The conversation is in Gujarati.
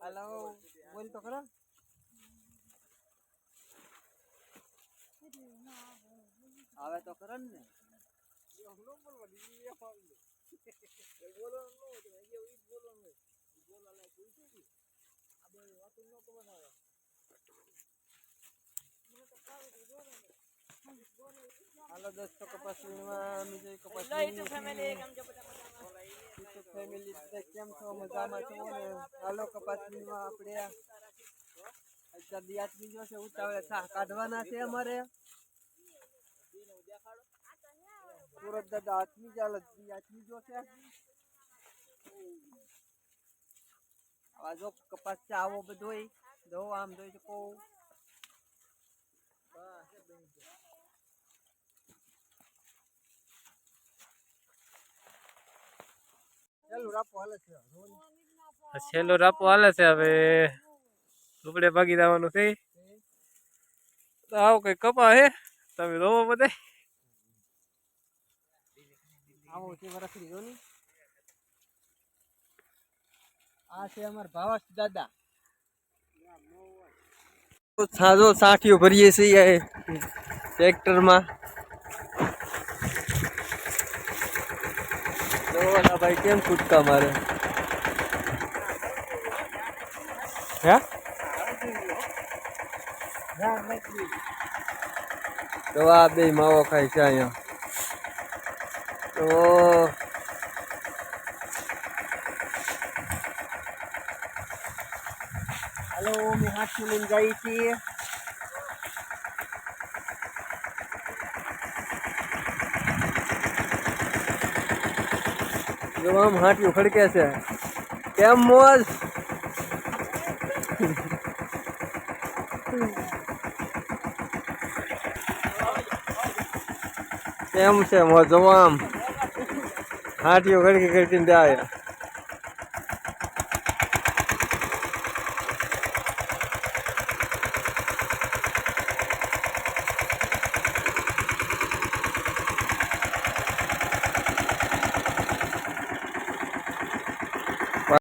હાલો બોલ તો ખરો આવે તો ખરો ને હાલો દોસ્તો કપાસ વીણવા જઈ કપાસ. ફેમિલી કેમ છો? મજામાં છો? ને હાલો કપાસમાં આપણે અત્યારે દિયાતમી બીજો છે, ઉતાવળે છા કાઢવાના છે અમારે. સુરત દાદા આત્મી ચાલે દિયાતમી જો છે. આજો કપાસ આવો બધોય જો આમ જોઈ શકો ચાલો રાપો હાલે છે જોવો ને. છેલ્લો રાપો હાલે છે. હવે. લુગડે ભાગી જવાનું છે. તો આવો કઈ કપા હે? તમે રોવો બધે. આવો છે વરખડી જો આ છે અમાર ભાવાસ દાદા. સાજો સાઠીઓ ભરીએ છીએ ટ્રેક્ટરમાં. જોવાના ભાઈ કેમ કૂદકા મારે? હે? તો આ બે માવો ખાય છે અહીંયા. તો હાલો મેં હાથ લઈને જઈ છીએ. જો આમ હાટી ખડકે છે. કેમ મોજ? કેમ છે મોજ જો આમ હાથીઓ ખડકી ખડકીને જાય.